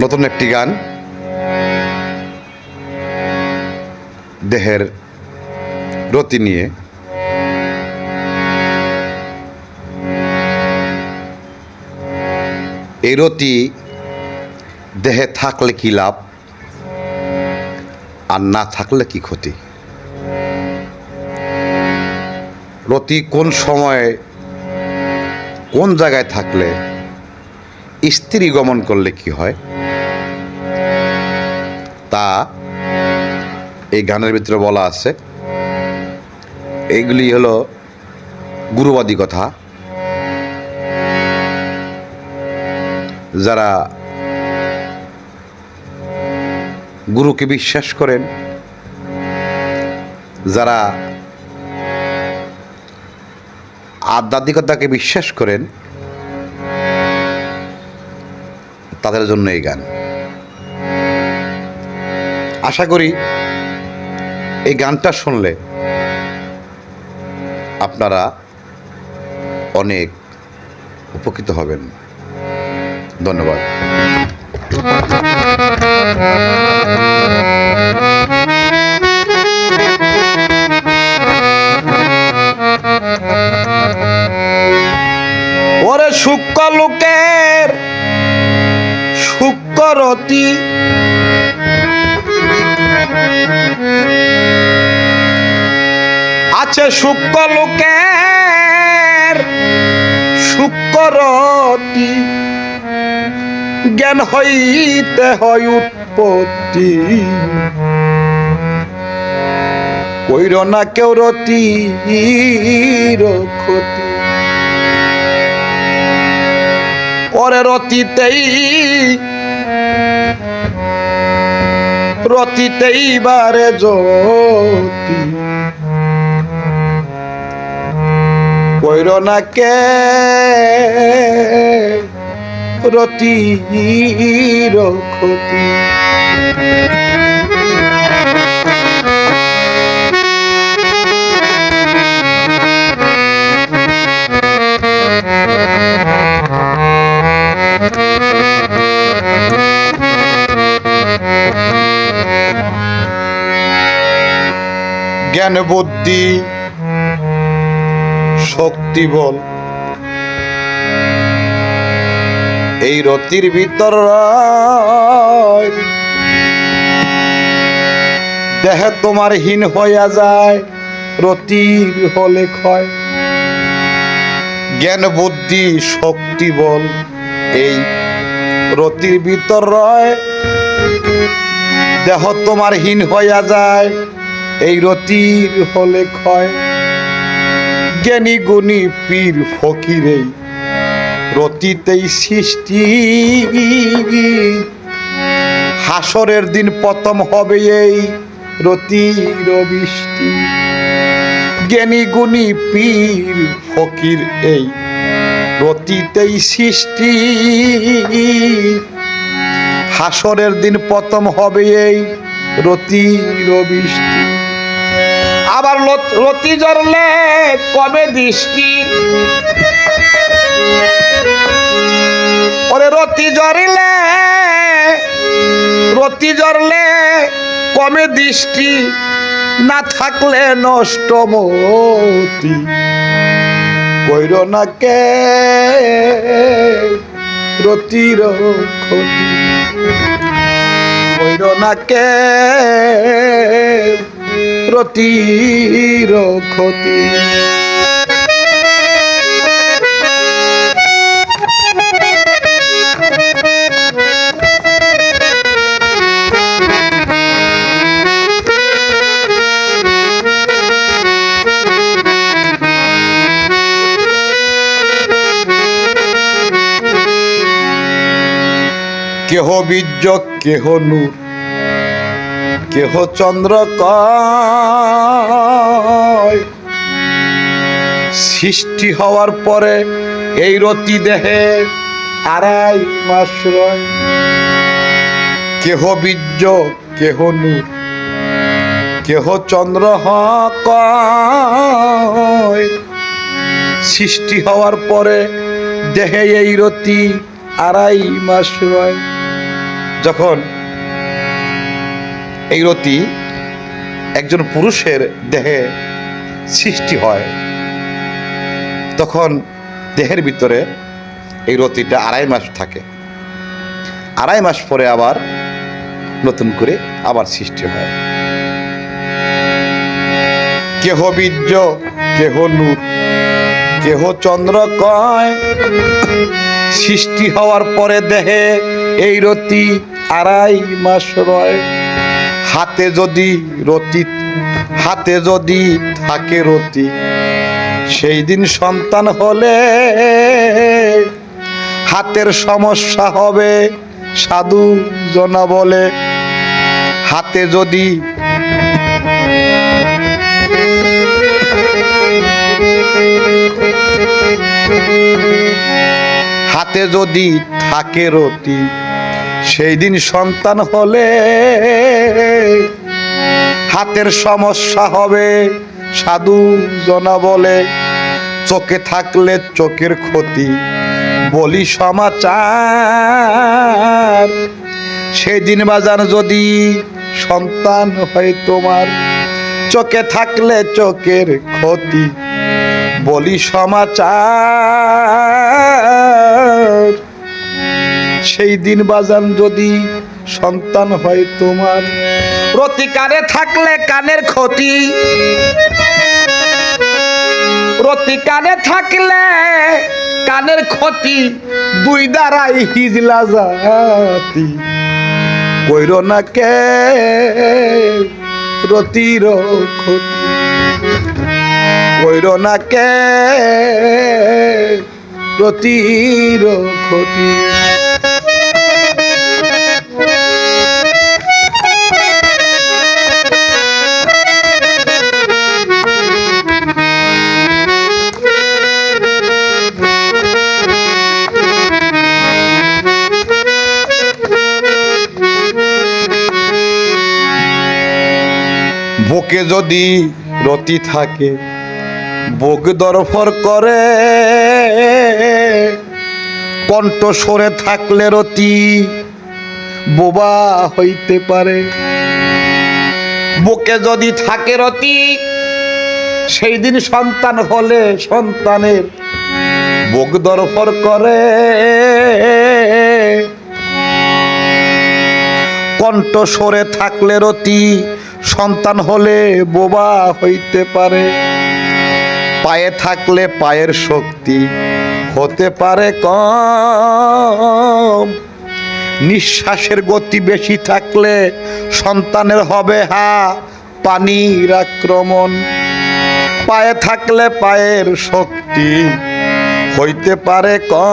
নতুন একটি গান। দেহের রতি নিয়ে। এই রতি দেহে থাকলে কি লাভ? আর না থাকলে কি ক্ষতি? রতি কোন সময়ে, কোন জায়গায় থাকলে, স্ত্রী গমন করলে কি হয়? তা এই গানের ভিতরে বলা আছে। এইগুলি হলো গুরুবাদী কথা। যারা গুরুকে বিশ্বাস করেন, যারা আধ্যাত্মিকতাকে বিশ্বাস করেন, তাদের জন্য এই গান। আশা করি এই গানটা শুনলে আপনারা অনেক উপকৃত হবেন। ধন্যবাদ। ওরে সূক্ষ্ম লোকের সূক্ষ্মরতি আছে সূক্ষ্ম লোকের সূক্ষ্মরতি জ্ঞান হইতে হয় উৎপত্তি। কইর না কেউ রতি ক্ষতি। ওরে রতিতেই রতিতেই বারে জ্যোতি। কইর না কে? রতির ক্ষতি জ্ঞান বুদ্ধি বল। এই রতির ভিতর। দেহে তোমার হীন হইয়া যায় রতির হলে ক্ষয়। জ্ঞান, বুদ্ধি, শক্তি বল, এই রতির ভিতর রয়। দেহ তোমার হীন হইয়া যায়, এই রতির হলে ক্ষয়। জ্ঞানী গুণী পীর ফকিরেই রতিতেই সৃষ্টি। হাসরের দিন প্রথম হবে এই রতির বৃষ্টি। জ্ঞানী গুণী পীর ফকির এই রতিতেই সৃষ্টি। হাসরের দিন প্রথম হবে এই রতির বৃষ্টি। আবার রতি জরলে কবে দৃষ্টি? ওরে রতি জরিলে রতি জরলে কমে দৃষ্টি? না থাকলে নষ্ট মতি। কইর না কে রতির ক্ষতি কইর না কে রতির ক্ষতি কেহ বীর্য কেহ নূর। কেহ চন্দ্র সৃষ্টি হওয়ার পরে এই রতি দেহে আড়াই মাস কেহ বীর্য, কেহ নূর। কেহ চন্দ্র সৃষ্টি হওয়ার পরে দেহে এই রতি আড়াই মাস রয়। যখন এই রতি একজন পুরুষের দেহে সৃষ্টি হয়। তখন দেহের ভিতরে এই রতিটা আড়াই মাস থাকে। আড়াই মাস পরে আবার নতুন করে আবার সৃষ্টি হয়। কেহ বীর্য, কেহ নূর, কেহ চন্দ্র কয়। সৃষ্টি হওয়ার পরে দেহে এই রতি আড়াই মাস রয়। হাতে যদি রতি, হাতে যদি থাকে রতি সেই দিন সন্তান হলে হাতের সমস্যা হবে সাধু জনা বলে। হাতে যদি হাতে যদি থাকে রতি সেই দিন সন্তান হলে হাতের সমস্যা হবে, সাধু জনা বলে। চোখে থাকলে চোখের ক্ষতি, বলি সমাচার। সেদিন বাজার যদি সন্তান হয় তোমার, চোখে থাকলে চোখের ক্ষতি, বলি সমাচার। সেই দিন বাজান যদি সন্তান হয় তোমার। প্রতি কানে থাকলে কানের ক্ষতি। প্রতি কানে থাকলে কানের ক্ষতি। দুই দ্বারাই হিজলা জাতি। কইর না কে রতির ক্ষতি। কইর না কে রতির ক্ষতি। বুকে যদি রতি থাকে, বুক দরফর করে। কণ্ঠ সরে থাকলে রতি, বোবা হইতে পারে। বুকে যদি থাকে রতি, সেই দিন সন্তান হলে সন্তানের বুক দরফর করে। কণ্ঠ সরে থাকলে রতি, সন্তান হলে বোবা হইতে পারে। পায়ে থাকলে পায়ের শক্তি হতে পারে কম। নিঃশ্বাসের গতি বেশি থাকলে সন্তানের হবে হা পানির আক্রমণ। পায়ে থাকলে পায়ের শক্তি হইতে পারে কম।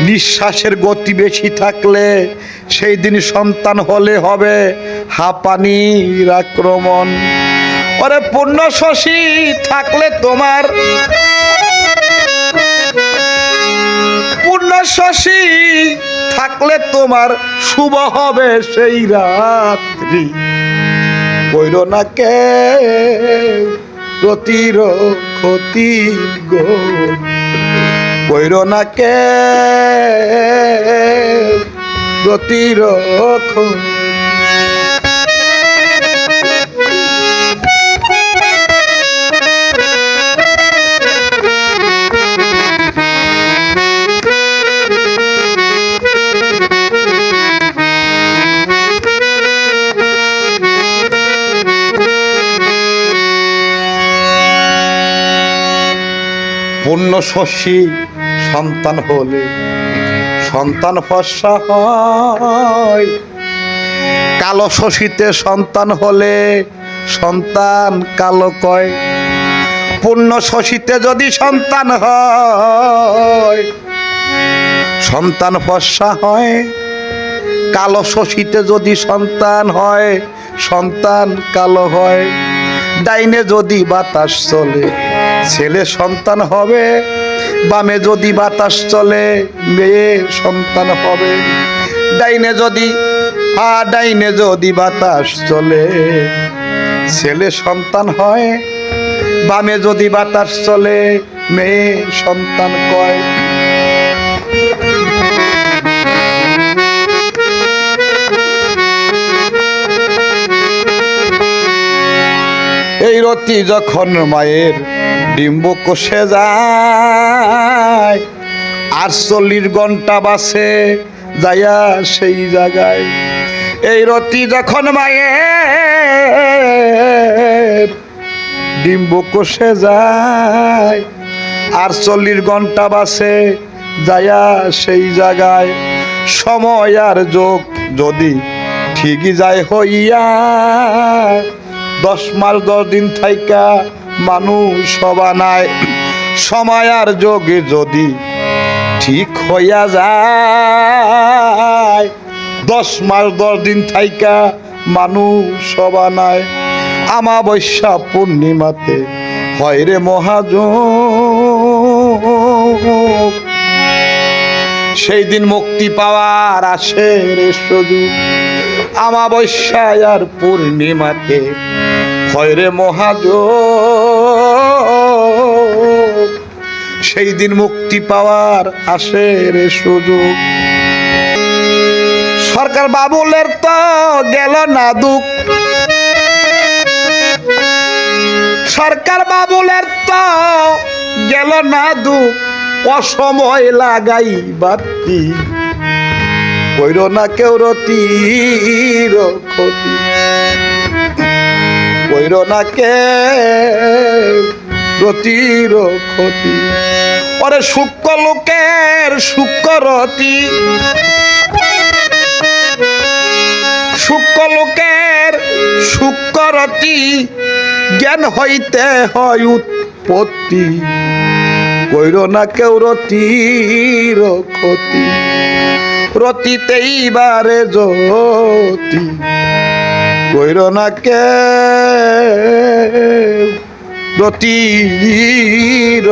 নিঃশ্বাসের গতি বেশি থাকলে সেই দিন সন্তান হলে হবে হাঁপানির আক্রমণ। ওরে পূর্ণ শশী, থাকলে তোমার। পূর্ণ শশী, থাকলে তোমার, শুভ হবে সেই রাত্রি। কইর না কে প্রতির ক্ষতি গো? কইর না কে? প্রতিরক্ষ পূর্ণ শশী সন্তান হলে সন্তান ফর্সা হয়। কালো শশীতে সন্তান হলে সন্তান কালো কয়। পূর্ণ শশীতে যদি সন্তান হয়, সন্তান ফর্সা হয়। কালো শশীতে যদি সন্তান হয়, সন্তান কালো হয়। ডাইনে যদি বাতাস চলে, ছেলে সন্তান হবে বামে যদি বাতাস চলে, মেয়ে সন্তান হবে। ডাইনে যদি আ ডাইনে যদি বাতাস চলে, ছেলে সন্তান হয়, বামে যদি বাতাস চলে, মেয়ে সন্তান কয়। এই রতি যখন মায়ের ডিম্ব কষে যায়। আর চল্লিশ ঘণ্টা বাসে যাইয়া সেই জায়গায়। এই রতি যখন মায়ের ডিম্ব কষে যায় আর চল্লিশ ঘণ্টা বাসে যাইয়া সেই জায়গায়। সময় আর যোগ যদি ঠিকই যায় হইয়া, দশ মাস দশ দিন থাইকা মানুষ সবা নাই সময় আর যোগে যদি ঠিক হইয়া যায়, দশ মাস, দশ দিন থাইকা মানুষ সবা নাই আমাবস্যা পূর্ণিমাতে হয় রে মহাজ সেই দিন মুক্তি পাওয়ার আসে রে সুযোগ। আমাবস্যায় আর পূর্ণিমাতে হয় রে মহাজ সেই দিন মুক্তি পাওয়ার আসে রে সুযোগ। সরকার বাবুলের তো গেল না দুঃখ। সরকার বাবুলের তো গেল না দুঃখ। অসময় লাগাই বাতি কইর না কেউ রতির ক্ষতি। কইর না কে রতির ক্ষতি ওরে শুক্র লোকের শুক্ররতি শুক্র লোকের শুক্ররতি জ্ঞান হইতে হয় উৎপত্তি। কইর না কেউ রতির ক্ষতি। রতিতেই বারে জ্যোতি। কইর না কে গতির